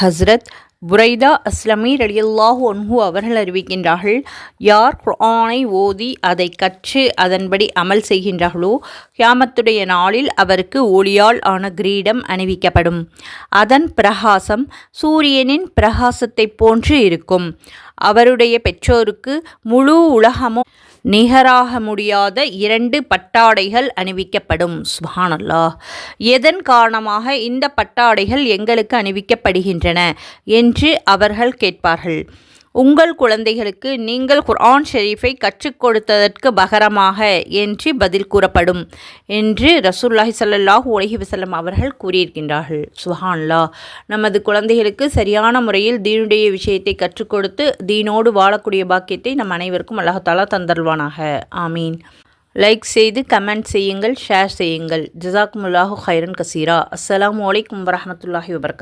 ஹஸ்ரத் புரைதா அஸ்லமி ரலியல்லாஹு ஒன்ஹு அவர்கள் அறிவிக்கின்றார்கள் யார் குர்ஆனை ஓதி அதை கற்று அதன்படி அமல் செய்கின்றார்களோ கியாமத்துடைய நாளில் அவருக்கு ஒளியால் ஆன கிரீடம் அணிவிக்கப்படும். அதன் பிரகாசம் சூரியனின் பிரகாசத்தைப் போன்று இருக்கும். அவருடைய பெற்றோருக்கு முழு உலகமும் நிகராக முடியாத இரண்டு பட்டாடைகள் அணிவிக்கப்படும். சுபானல்லா எதன் காரணமாக இந்த பட்டாடைகள் எங்களுக்கு அணிவிக்கப்படுகின்றன? என்று அவர்கள் கேட்பார்கள். உங்கள் குழந்தைகளுக்கு நீங்கள் குர்ஆன் ஷெரீஃபை கற்றுக் கொடுத்ததற்கு பகரமாக என்று பதில் கூறப்படும் என்று ரசூல்லாஹி ஸல்லல்லாஹு உலகி வஸல்லம் அவர்கள் கூறியிருக்கின்றார்கள். சுஹான்லா நமது குழந்தைகளுக்கு சரியான முறையில் தீனுடைய விஷயத்தை கற்றுக் கொடுத்து தீனோடு வாழக்கூடிய பாக்கியத்தை நம் அனைவருக்கும் அல்லாஹாலா தந்தல்வானாக ஆமீன். லைக் செய்து கமெண்ட் செய்யுங்கள் ஷேர் செய்யுங்கள். ஜசாக்குமுல்லாஹு ஹைரன் கசீரா. அஸ்லாம் வலைக்கம் வரமத்துல்லாஹி வபரகாத்.